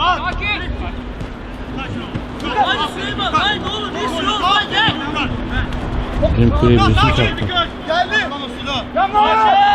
Sakin. Hadi Süleyman. Haydi oğlum. Ne istiyorsun? Haydi. Benim kuleye birisi çarptı. Geldi. Devam.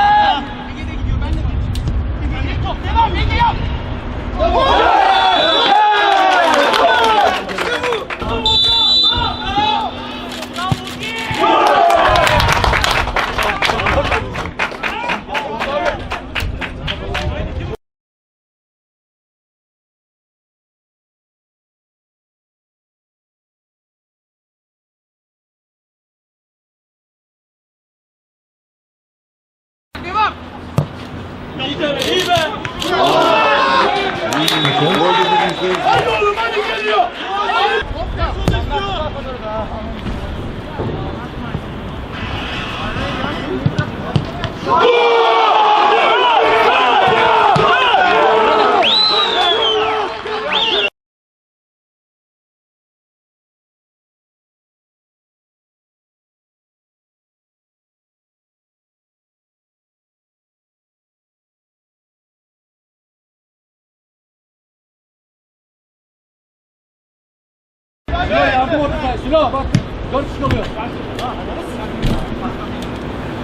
2번 2번.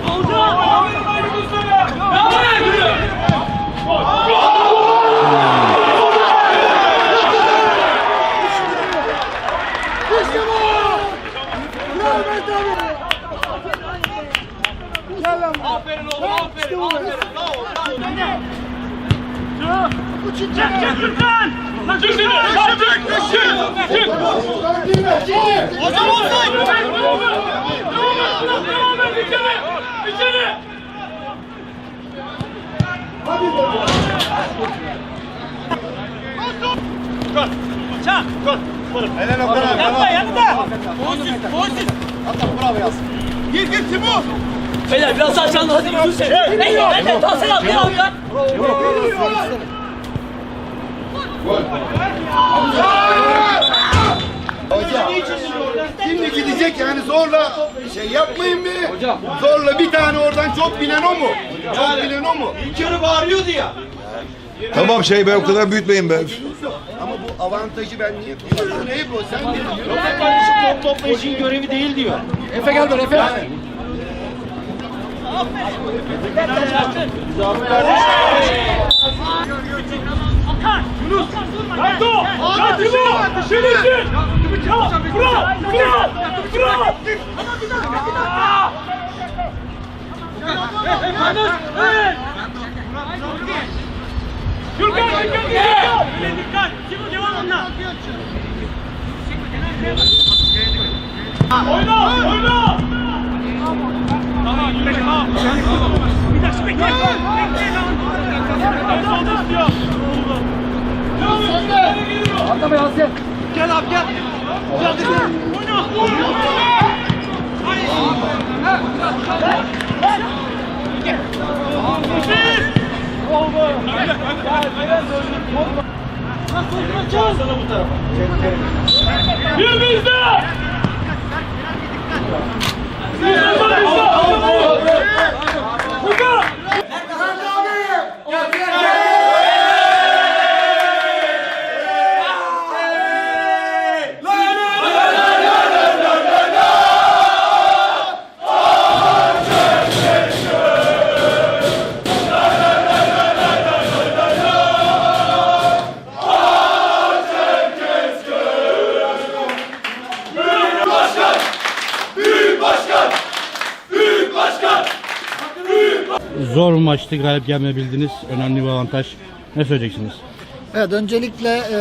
Olacak. Aferin Ali Mustafa. Devam et. Aferin oğlum aferin aferin bravo bravo. Çık çık Gürkan. Lan. Lan. Çak. Helal Okan abi. Yanında yanında. Boşsuz boşsuz. Bravo yaz. Gir gir Timur. Beyler biraz daha canlı hadi düşün. Hey hey hey tasarı al ya ya. Hocam. Şimdi gidecek yani zorla şey yapmayın bir. Hocam. Zorla bir tane oradan çok bilen o mu? Çok bilen o mu? Bir kere bağırıyordu ya. Tamam şey be o kadar büyütmeyin be. Ama bu avantajı ben niye kullanıyorum? Ne bu? Sen? Yok kardeşim top toplayışın görevi değil diyor. Efe gel böyle Efe. Hadi o. Hadi bu. Şimdi Bravo. Bravo. Bravo. Gürkan dikkat dikkat. Dikkat. Kim o devam onunla. Oyna oyna. Tamam yürü tamam. Bir dakika bekle. Bekle lan. En sonda istiyor. Devam et. Atlama Yasin. Gel abi gel. Gel gel. Bizde! Bizde Zor maçtı galip gelmebildiniz. Önemli bir avantaj. Ne söyleyeceksiniz? Evet öncelikle e,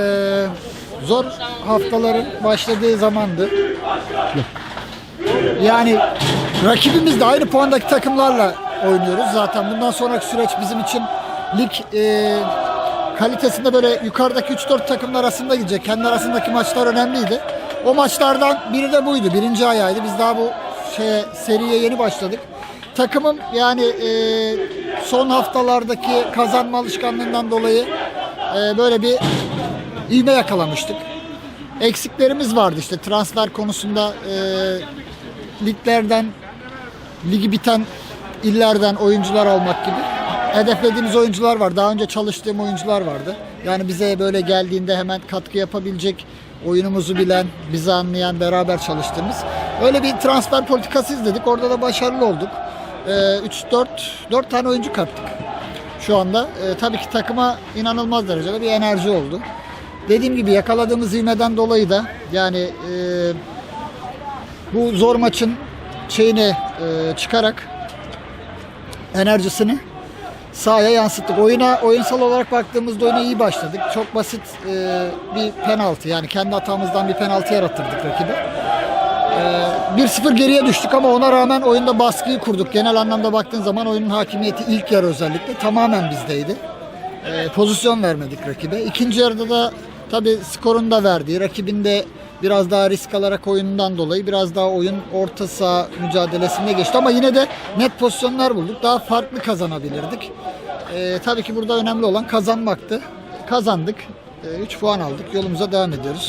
zor haftaların başladığı zamandı. Yani rakibimiz de aynı puandaki takımlarla oynuyoruz. Zaten bundan sonraki süreç bizim için lig e, kalitesinde böyle yukarıdaki 3-4 takımlar arasında gidecek. Kendi arasındaki maçlar önemliydi. O maçlardan biri de buydu. Birinci ayağıydı. Biz daha bu şeye, seriye yeni başladık. Takımım yani e, son haftalardaki kazanma alışkanlığından dolayı e, böyle bir ivme yakalamıştık. Eksiklerimiz vardı işte transfer konusunda e, liglerden ligi biten illerden oyuncular olmak gibi. Hedeflediğimiz oyuncular var. Daha önce çalıştığım oyuncular vardı. Yani bize böyle geldiğinde hemen katkı yapabilecek, oyunumuzu bilen, bizi anlayan, beraber çalıştığımız. Öyle bir transfer politikası izledik. Orada da başarılı olduk. 3-4 4 tane oyuncu kattık şu anda. E, tabii ki takıma inanılmaz derecede bir enerji oldu. Dediğim gibi yakaladığımız ivmeden dolayı da yani e, bu zor maçın şeyini e, çıkarak enerjisini sahaya yansıttık. Oyuna oyunsal olarak baktığımızda oyuna iyi başladık. Çok basit e, bir penaltı yani kendi hatamızdan bir penaltı yarattırdık rakibe. E, 1-0 geriye düştük ama ona rağmen oyunda baskıyı kurduk. Genel anlamda baktığın zaman oyunun hakimiyeti ilk yarı özellikle tamamen bizdeydi. E, pozisyon vermedik rakibe. İkinci yarıda da tabi skorun da verdiği, rakibin de biraz daha risk alarak oyunundan dolayı biraz daha oyun orta saha mücadelesinde geçti. Ama yine de net pozisyonlar bulduk. Daha farklı kazanabilirdik. E, tabii ki burada önemli olan kazanmaktı. Kazandık. 3 puan aldık. Yolumuza devam ediyoruz.